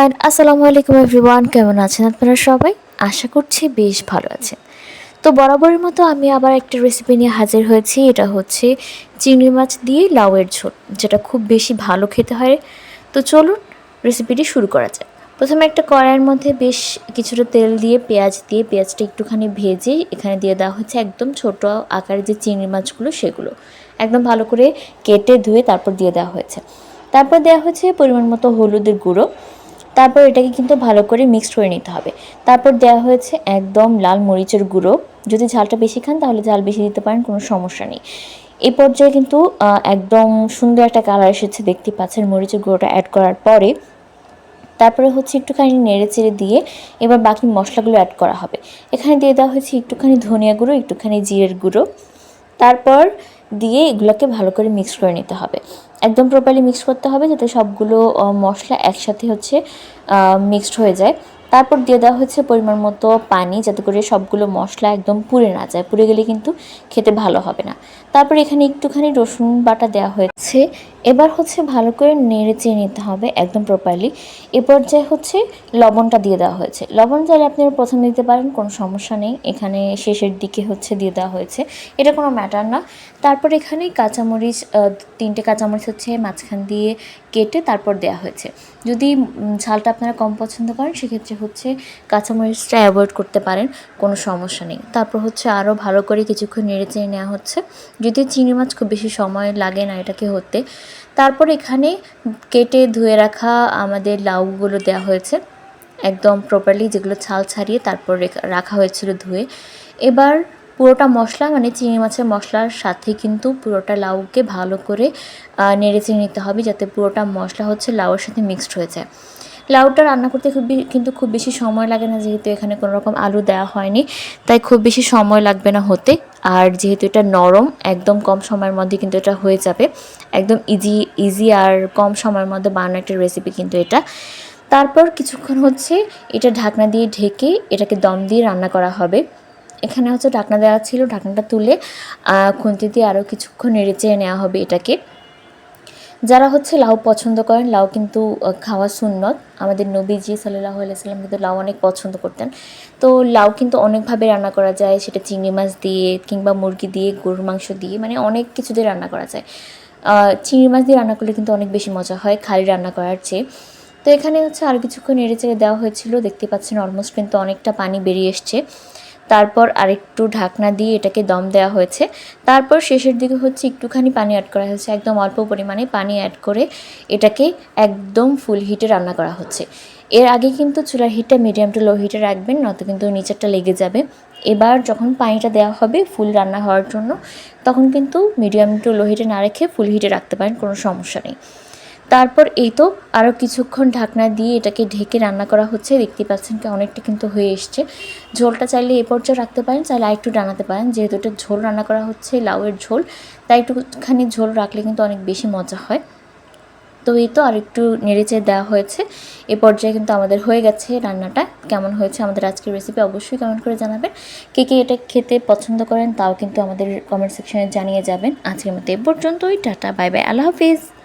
আর আসসালামু আলাইকুম এভরিওয়ান কেমন আছেন আপনারা সবাই? আশা করছি বেশ ভালো আছেন। তো বরাবরের মতো আমি আবার একটা রেসিপি নিয়ে হাজির হয়েছি, এটা হচ্ছে চিংড়ি মাছ দিয়ে লাউয়ের ঝোল, যেটা খুব বেশি ভালো খেতে হয়। তো চলুন রেসিপিটি শুরু করা যাক। প্রথমে একটা কড়াইয়ের মধ্যে বেশ কিছুটা তেল দিয়ে, পেঁয়াজ দিয়ে, পেঁয়াজটা একটুখানি ভেজে এখানে দিয়ে দেওয়া হচ্ছে একদম ছোট আকারের যে চিংড়ি মাছগুলো সেগুলো। একদম ভালো করে কেটে ধুয়ে তারপর দিয়ে দেওয়া হয়েছে। তারপর দেওয়া হচ্ছে পরিমাণ মতো হলুদের গুঁড়ো। তারপর এটাকে কিন্তু ভালো করে মিক্সড করে নিতে হবে। তারপর দেওয়া হয়েছে একদম লাল মরিচের গুঁড়ো। যদি ঝালটা বেশি খান তাহলে ঝাল বেশি দিতে পারেন, কোনো সমস্যা নেই। এই পর্যায়ে কিন্তু একদম সুন্দর একটা কালার এসেছে দেখতে পাচ্ছেন। মরিচের গুঁড়োটা অ্যাড করার পরে তারপরে হচ্ছে একটুখানি নেড়ে চেড়ে দিয়ে এবার বাকি মশলাগুলো অ্যাড করা হবে। এখানে দিয়ে দেওয়া হয়েছে একটুখানি ধনিয়া গুঁড়ো, একটুখানি জিরের গুঁড়ো। তারপর দিয়ে এগুলোকে ভালো করে মিক্স করে নিতে হবে। একদম প্রপারলি মিক্স করতে হবে যাতে সবগুলো মশলা একসাথে হচ্ছে মিক্সড হয়ে যায়। তারপর দিয়ে দেওয়া হচ্ছে পরিমাণ মতো পানি যাতে করে সবগুলো মশলা একদম পুড়ে না যায়। পুড়ে গেলে কিন্তু খেতে ভালো হবে না। তারপর এখানে একটুখানি রসুন বাটা দেওয়া হয়েছে। এবার হচ্ছে ভালো করে নেড়ে চেয়ে নিতে হবে একদম প্রপারলি এ পর্যায়ে হচ্ছে লবণটা দিয়ে দেওয়া হয়েছে। লবণ চাইলে আপনি প্রথমে দিতে পারেন, কোনো সমস্যা নেই। এখানে শেষের দিকে হচ্ছে দিয়ে দেওয়া হয়েছে। এটা কোনো ম্যাটার না। তারপর এখানে কাঁচামরিচ তিনটে কাঁচামরিচ হচ্ছে মাঝখান দিয়ে কেটে তারপর দেওয়া হয়েছে। যদি ঝালটা আপনারা কম পছন্দ করেন, সেক্ষেত্রে হচ্ছে কাঁচামরিচটা অ্যাভয়েড করতে পারেন, কোনো সমস্যা নেই। তারপর হচ্ছে আরও ভালো করে কিছুক্ষণ নেড়ে চেড়ে নেওয়া হচ্ছে। যদি চিংড়ি মাছ খুব বেশি সময় লাগে না এটাকে হতে তারপর এখানে কেটে ধুয়ে রাখা আমাদের লাউগুলো দেওয়া হয়েছে, একদম প্রপারলি যেগুলো ছাল ছাড়িয়ে তারপর রাখা হয়েছিল ধুয়ে। এবার পুরোটা মশলা মানে চিংড়ি মাছের মশলার সাথে কিন্তু পুরোটা লাউকে ভালো করে নেড়ে চেড়ে নিতে হবে যাতে পুরোটা মশলা হচ্ছে লাউয়ের সাথে মিক্সড হয়ে যায়। লাউটা রান্না করতে খুব কিন্তু খুব বেশি সময় লাগে না, যেহেতু এখানে কোনো রকম আলু দেওয়া হয়নি। তাই খুব বেশি সময় লাগবে না হতে। আর যেহেতু এটা নরম, একদম কম সময়ের মধ্যে কিন্তু এটা হয়ে যাবে। একদম ইজি ইজি আর কম সময়ের মধ্যে বানানো একটা রেসিপি কিন্তু এটা। তারপর কিছুক্ষণ হচ্ছে এটা ঢাকনা দিয়ে ঢেকে এটাকে দম দিয়ে রান্না করা হবে। এখানে হচ্ছে ঢাকনা দেওয়া ছিল, ঢাকনাটা তুলে খুন্তি দিয়ে আরও কিছুক্ষণ নেড়ে চেড়ে নেওয়া হবে এটাকে। যারা হচ্ছে লাউ পছন্দ করেন, লাউ কিন্তু খাওয়া সুন্নত। আমাদের নবীজি সাল্লাহ আলাইসাল্লাম কিন্তু লাউ অনেক পছন্দ করতেন। তো লাউ কিন্তু অনেকভাবে রান্না করা যায়, সেটা চিংড়ি মাছ দিয়ে কিংবা মুরগি দিয়ে, গরুর মাংস দিয়ে মানে অনেক কিছু দিয়ে রান্না করা যায়। চিংড়ি মাছ দিয়ে রান্না করলে কিন্তু অনেক বেশি মজা হয় খালি রান্না করার চেয়ে। তো এখানে হচ্ছে আর কিছুক্ষণ এড়ে চেড়ে দেওয়া হয়েছিল, দেখতে পাচ্ছেন অলমোস্ট কিন্তু অনেকটা পানি বেরিয়ে এসছে। তারপর আরেকটু ঢাকনা দিয়ে এটাকে দম দেওয়া হয়েছে। তারপর শেষের দিকে হচ্ছে একটুখানি পানি অ্যাড করা হয়েছে। একদম অল্প পরিমাণে পানি অ্যাড করে এটাকে একদম ফুল হিটে রান্না করা হচ্ছে। এর আগে কিন্তু চুলার হিটটা মিডিয়াম টু লো হিটে রাখবেন, নয়তো কিন্তু নিচেরটা লেগে যাবে। এবার যখন পানিটা দেওয়া হবে ফুল রান্না হওয়ার জন্য, তখন কিন্তু মিডিয়াম টু লো হিটে না রেখে ফুল হিটে রাখতে পারেন, কোনো সমস্যা নেই। তারপর এই তো আরও কিছুক্ষণ ঢাকনা দিয়ে এটাকে ঢেকে রান্না করা হচ্ছে। দেখতে পাচ্ছেন কি, অনেকটা কিন্তু হয়ে এসছে। ঝোলটা চাইলে এ পর্যায়ে রাখতে পারেন, চাইলে আরেকটু ডানাতে পারেন। যেহেতু এটা ঝোল রান্না করা হচ্ছে, লাউয়ের ঝোল, তাই একটুখানি ঝোল রাখলে কিন্তু অনেক বেশি মজা হয়। তো এই তো আর আরেকটু নেড়েচেড়ে দেওয়া হয়েছে। এ পর্যায়ে কিন্তু আমাদের হয়ে গেছে রান্নাটা। কেমন হয়েছে আমাদের আজকের রেসিপি অবশ্যই কমেন্ট করে জানাবেন। কে কে এটা খেতে পছন্দ করেন, তাও কিন্তু আমাদের কমেন্ট সেকশনে জানিয়ে যাবেন। আজকের মতো এ পর্যন্তই, টাটা বাই বাই আল্লাহ হাফিজ।